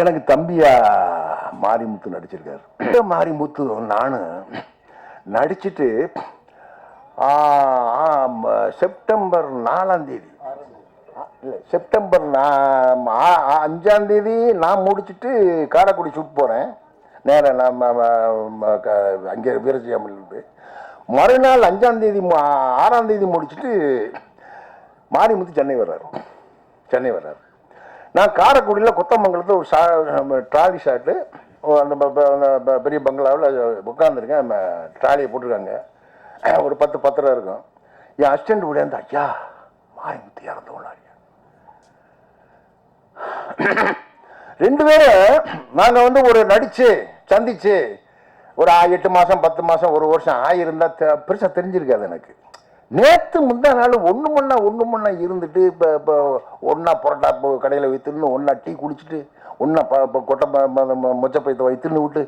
எனக்கு தம்பியா மாரிமுத்து நடிச்சிருக்காரு. மாரிமுத்து நானும் நடிச்சுட்டு செப்டம்பர் நாலாம் தேதி. இல்லை செப்டம்பர் நான் அஞ்சாம் தேதி நான் முடிச்சுட்டு காரைக்குடி ஷூட் போகிறேன் நேராக நான் க- அங்கே வீரசியாமலேருந்து மறுநாள் அஞ்சாம் தேதி ஆறாம் தேதி முடிச்சிட்டு மாரிமுத்து சென்னை வர்றாரு. சென்னை வர்றாரு. நான் காரைக்குடியில் கொத்தமங்கலத்தில் ஒரு சா ட்ராலி ஷாட்டு அந்த ப- பெரிய பங்களாவில் உட்காந்துருக்கேன் ட்ராலியை போட்டிருக்காங்க. ஒரு பத்து பத்திரம் இருக்கும். என் அசிஸ்டண்ட் விடையாந்து ஐயா மாரிமுத்து இறந்தவங்களா ஐயா ரெண்டு பேரும் நாங்கள் வந்து ஒரு நடிச்சு சந்திச்சு ஒரு எட்டு மாதம் பத்து மாதம் ஒரு வருஷம் ஆகியிருந்தால் பெருசாக தெரிஞ்சிருக்காது எனக்கு. நேற்று முந்தா நாள் ஒன்று மண்ணா ஒன்று மண்ணா இருந்துட்டு இப்போ இப்போ ஒன்றா புரோட்டா இப்போ கடையில் வைத்துன்னு ஒன்றா டீ குடிச்சிட்டு ஒன்றா ப இப்போ கொட்டை ம- மொச்சப்பயத்தை வைத்துன்னு விட்டு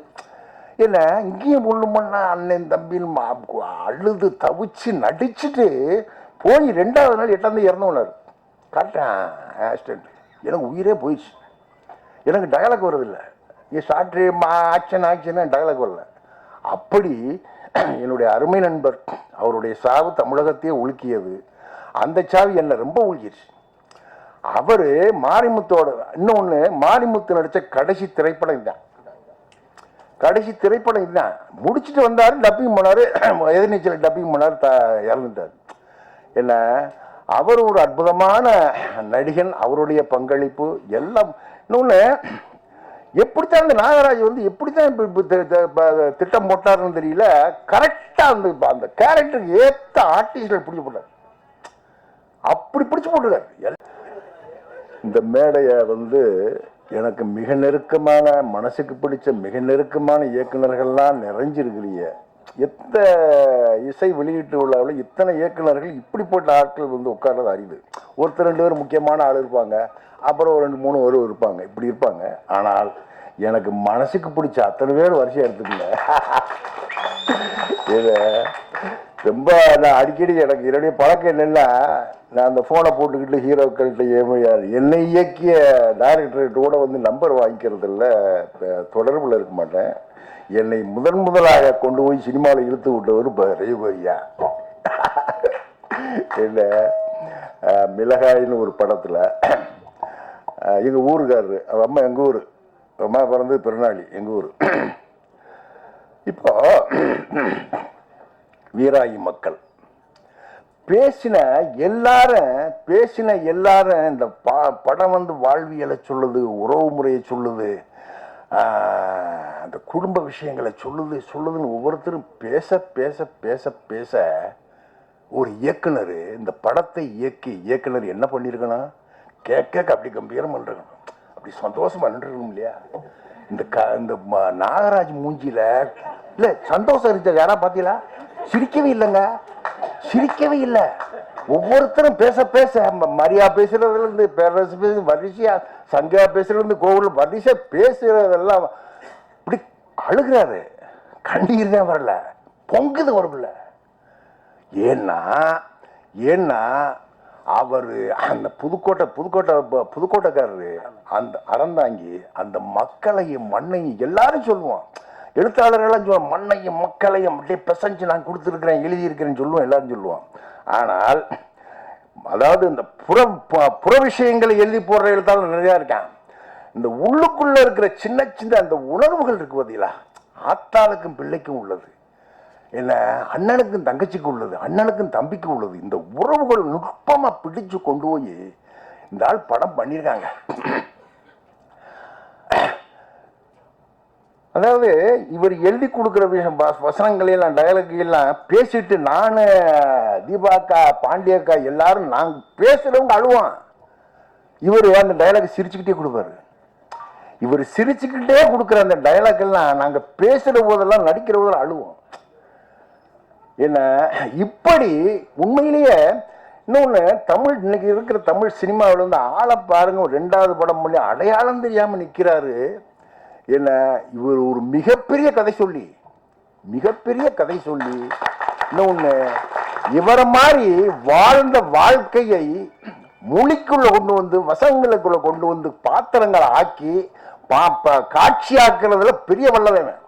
என்ன இங்கேயும் ஒன்று மண்ணா அண்ணன் தம்பின்னு மா- அழுது தவிச்சு நடிச்சுட்டு போய் ரெண்டாவது நாள் எட்டாந்து இறந்தவனார். கரெக்டாக ஆக்சிடென்ட் எனக்கு உயிரே போயிடுச்சு. எனக்கு டயலாக் ஏ சாட்ரி மா ஆக்ஷன் ஆக்ஷன் டயலாக் வரல. அப்படி என்னுடைய அருமை நண்பர் அவருடைய சாவு தமிழகத்தையே உலுக்கியது. அந்த சாவு என்னை ரொம்ப உலுக்கிடுச்சு அவர் மாரிமுத்தோட இன்னொன்று மாரிமுத்து நடித்த கடைசி திரைப்படம் இதுதான். கடைசி திரைப்படம் இதுதான். முடிச்சுட்டு வந்தார் டப்பிங் பண்ணார் எதிர்நீச்சல் டப்பிங் பண்ணார் த இறந்துட்டார். என்ன அவர் ஒரு அற்புதமான நடிகன் அவருடைய பங்களிப்பு எல்லாம். இன்னொன்று எப்படித்தான் அந்த நாகராஜ் வந்து எப்படித்தான் இப்போ திட்டம் போட்டாருன்னு தெரியல கரெக்டாக அந்த அந்த கேரக்டருக்கு ஏற்ற ஆர்டிஸ்டில் பிடிச்சி போட்டார். அப்படி பிடிச்சி போட்டுருக்காரு. இந்த மேடையை வந்து எனக்கு மிக நெருக்கமான மனசுக்கு பிடிச்ச மிக நெருக்கமான இயக்குநர்கள்லாம் நிறைஞ்சிருக்கிறீங்க. எத்த இசை வெளியீட்டு விழாவில் இத்தனை இயக்குநர்கள் இப்படிப்பட்ட ஆட்கள் வந்து உட்கார்றது அறிவு. ஒருத்தர் ரெண்டு பேர் முக்கியமான ஆள் இருப்பாங்க. அப்புறம் ஒரு ரெண்டு மூணு பேர் இருப்பாங்க. இப்படி இருப்பாங்க. ஆனால் எனக்கு மனசுக்கு பிடிச்ச அத்தனை பேர் வரிசையாக எடுத்துக்கல இதை ரொம்ப நான் அடிக்கடி எனக்கு என்னுடைய பழக்கம் என்னென்னா நான் அந்த ஃபோனை போட்டுக்கிட்டு ஹீரோக்கள்கிட்ட ஏமையாது என்னை இயக்கிய டைரக்டர்கிட்டோட கூட வந்து நம்பர் வாங்கிக்கிறதில்ல தொடர்பில் இருக்க மாட்டேன். என்னை முதன் முதலாக கொண்டு போய் சினிமாவில் இழுத்து விட்டவர் பெரிய பெரியா இல்லை மிளகாயின்னு ஒரு படத்தில் எங்கள் ஊருக்காரரு அவ அம்மா எங்கள் ஊர்? அம்மா பிறந்து பிறநாளி எங்கள் ஊர்? இப்போ வீராயி மக்கள். பேசின எல்லாரும் பேசின எல்லாரும் இந்த பா படம் வந்து வாழ்வியலை சொல்லுது உறவு முறையை சொல்லுது அந்த குடும்ப விஷயங்களை சொல்லுது சொல்லுதுன்னு ஒவ்வொருத்தரும் பேச பேச பேச பேச ஒரு இயக்குனர் இந்த படத்தை இயக்கி இயக்குனர் என்ன பண்ணியிருக்கணும் கேட்க அப்படி கம்பீரம் பண்ணிருக்கணும் அப்படி சந்தோஷமா நின்றுருக்கணும் இல்லையா? இந்த க இந்த ம- நாகராஜ் மூஞ்சியில் இல்லை சந்தோஷம் இருந்துச்சு? யாரா பார்த்தீங்களா சிரிக்கவே இல்லைங்க. சிரிக்கவே இல்லை. ஒவ்வொருத்தரும் பேச பேச ம- மரியா பேசுறதுல இருந்து பேரரசு பேசு வரிசையா சந்தியா பேசுறதுலேருந்து கோவில் வரிசை பேசுறதெல்லாம் இப்படி அழுகிறாரு. கண்ணீர் தான் வரல. பொங்குது வரும்ல ஏன்னா ஏன்னா அவர் அந்த புதுக்கோட்டை புதுக்கோட்டை ப- புதுக்கோட்டைக்காரரு அந்த அறந்தாங்கி அந்த மக்களையும் மண்ணையும் எல்லாரும் சொல்லுவான். எழுத்தாளர்கள்லாம் சொல்லுவான் மண்ணையும் மக்களையும் அப்படியே பிசைஞ்சு நான் கொடுத்துருக்குறேன் எழுதியிருக்கிறேன்னு சொல்லுவான் எல்லாரும் சொல்லுவான். ஆனால் அதாவது இந்த புற ப- புற விஷயங்களை எழுதி போடுற எழுத்தாளர் நிறையா இருக்கான். இந்த உள்ளுக்குள்ளே இருக்கிற சின்ன சின்ன அந்த உணர்வுகள் இருக்கு பார்த்தீங்களா ஆத்தாளுக்கும் பிள்ளைக்கும் உள்ளது. என்ன அண்ணனுக்கும் தங்கச்சிக்கும் உள்ளது அண்ணனுக்கும் தம்பிக்கு உள்ளது. இந்த உறவுகள் நுட்பமா பிடிச்சு கொண்டு போய் இந்த ஆள் படம் பண்ணியிருக்காங்க. அதாவது இவர் எழுதி கொடுக்குற விஷயம் வசனங்களெல்லாம் வசனங்களை எல்லாம் எல்லாம் பேசிட்டு நானு தீபாக்கா பாண்டியக்கா எல்லாரும் நாங்கள் பேசுறவங்க அழுவான். இவர் அந்த டயலாக் சிரிச்சுக்கிட்டே கொடுப்பாரு. இவர் சிரிச்சுக்கிட்டே கொடுக்குற அந்த டயலாக் எல்லாம் நாங்கள் பேசுகிற போதெல்லாம் நடிக்கிற போதெல்லாம் அழுவோம். என்ன? இப்படி உண்மையிலேயே இன்னொன்று தமிழ் இன்னைக்கு இருக்கிற தமிழ் சினிமாவில் வந்து ஆளை பாருங்க ஒரு ரெண்டாவது படம் பண்ணி அடையாளம் தெரியாமல் நிற்கிறாரு என்ன? இவர் ஒரு மிகப்பெரிய கதை சொல்லி மிகப்பெரிய கதை சொல்லி இன்னொன்று இவரை மாதிரி வாழ்ந்த வாழ்க்கையை மொழிக்குள்ளே கொண்டு வந்து வசங்களுக்குள்ளே கொண்டு வந்து பாத்திரங்களை ஆக்கி பாப்ப காட்சியாக்குறதுல பெரிய வல்லவன்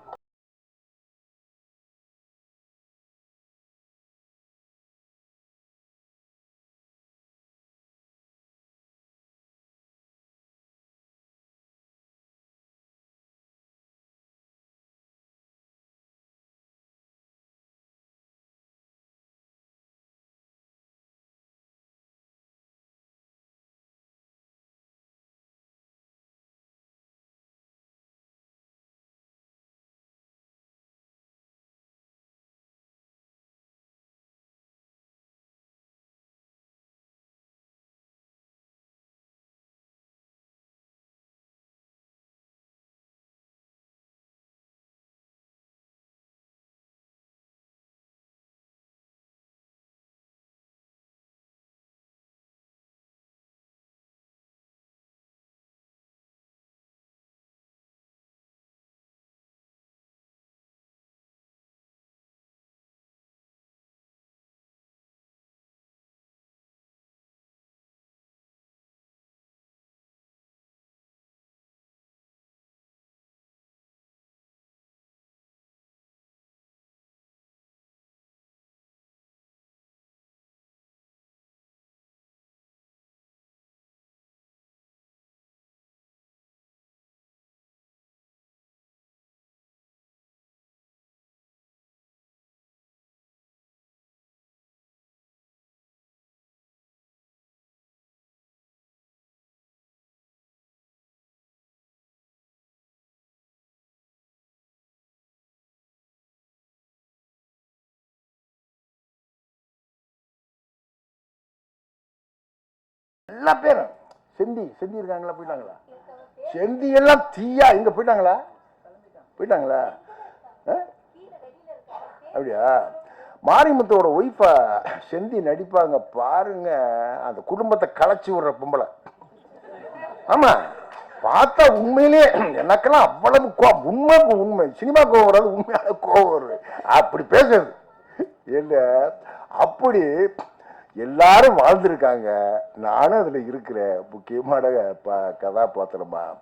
எல்லா பேரும். செந்தி செந்தி இருக்காங்களா போயிட்டாங்களா? செந்தி எல்லாம் தீயா இங்க போயிட்டாங்களா? போயிட்டாங்களா? ஆ? அப்படியா? மாரிமுத்தோட ஒய்ஃபை செந்தி நடிப்பாங்க பாருங்க. அந்த குடும்பத்தை களைச்சி விடுற பொம்பளை. ஆமா. பார்த்தா உண்மையிலே எனக்கெல்லாம் அவ்வளவு கோவம் உண்மை உண்மை. சினிமா கோவம் வராது உண்மையான கோவம் வருது. அப்படி பேசுறது. இல்ல அப்படி எல்லாரும் வாழ்ந்திருக்காங்க. நானும் அதில் இருக்கிற முக்கியமான ப- கதாபாத்திரமா.